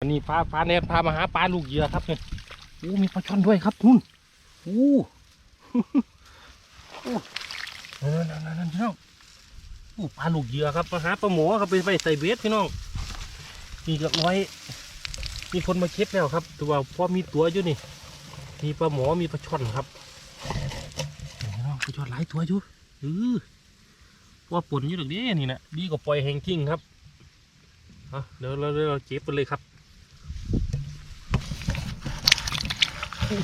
วันนี้พาพาแนนพามาหาปลาลูกเหยื่อครับเนี่ยโอ้มีปลาช่อนด้วยครับนุ่นโอ้โอ้นั่นนั่นนั่นพี่น้องโอ้ปลาลูกเหยื่อครับมาหาปลาหมอครับไปไปใส่เบสพี่น้องนี่ก็ร้อย มีคนมาเช็ดแล้วครับตัวพอมีตัวอยู่นี่ มีปลาหมอมีปลาช่อนครับพี่น้องปลาช่อนหลายตัวอยู่เออว่าปนอยู่ตรงนี้นี่นะดีกว่าปล่อยแหงทิ้งครับเดี๋ยวเราเราเก็บไปเลยครับ จั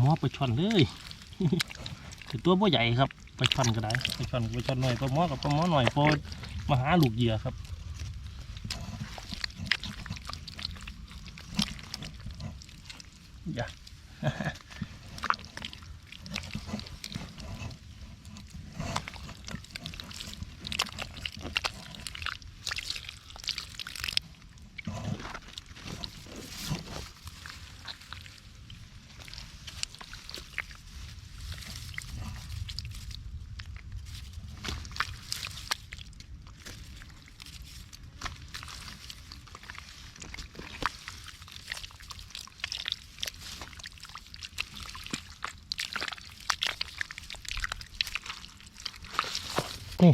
หมอไปช่อนเลยคือตัวบ่ใหญ่ครับไปช่อนก็ได้ไปช่อนไปช่อนหน่อยปลาหมอกับปลาหมอหน่อยพอมาหาลูกเหยื่อครับอย่า นี่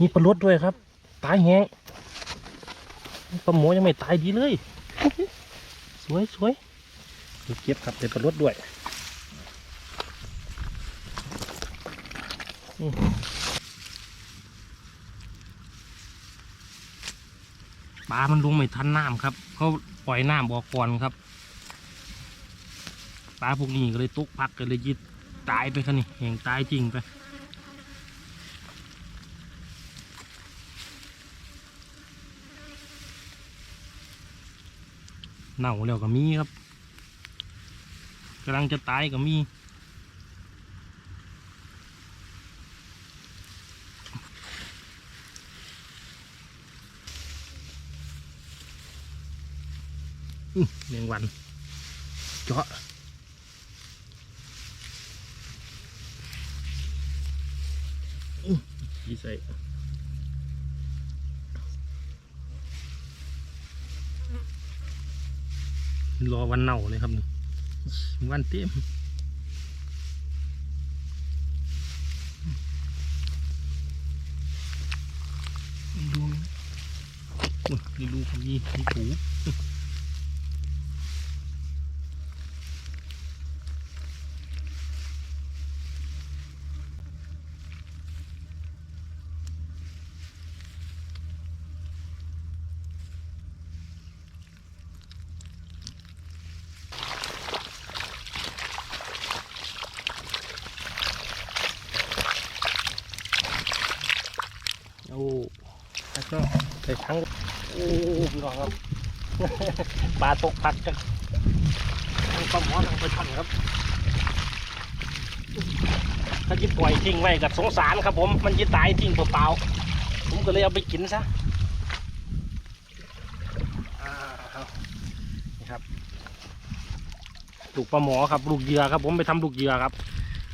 มีปลาลดด้วยครับ ตายแหงปลาหมอยังไม่ตายดีเลย สวยสวยเดี๋ยวเก็บครับเดี๋ยวปลาลดด้วยปลา มันลงไม่ทันน้ำครับเขาปล่อยน้ำออกก่อนครับปลาพวกนี้ก็เลยตกพักก็เลยยิดตายไปครับนี่แหงตายจริงไป เน่าแล้วก็มีครับกำลังจะตายก็มีอื้อแมงวันเจาะอื้มยีใส่ รอวันเน่าเลยครับนี่วันเต็มดูดูนี่ดูมีมีถูโอ้ แล้วก็ใส่ทั้งโอ้พี่น้องครับปลาตกผักจังทั้งปลาหมอทั้งปลาช่อนครับ ถ้าจะปล่อยทิ้งไว้กับสงสารครับ ผมมันจะตายทิ้งเปล่าๆผมก็เลยเอาไปกินซะนี่ครับลูกปลาหมอครับลูกเหยื่อครับ ผมไปทำลูกเหยื่อครับ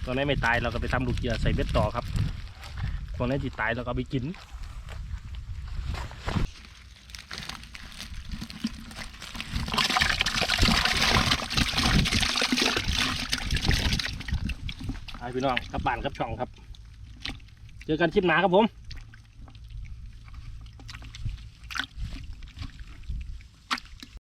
ตอนนี้ไม่ตายเราก็ไปทำลูกเหยื่อใส่เบ็ดต่อครับตอนนี้ที่ตายเราก็ไปกิน พี่น้องกลับบ้านกลับช่องครับ เจอกันคลิปหนาครับผม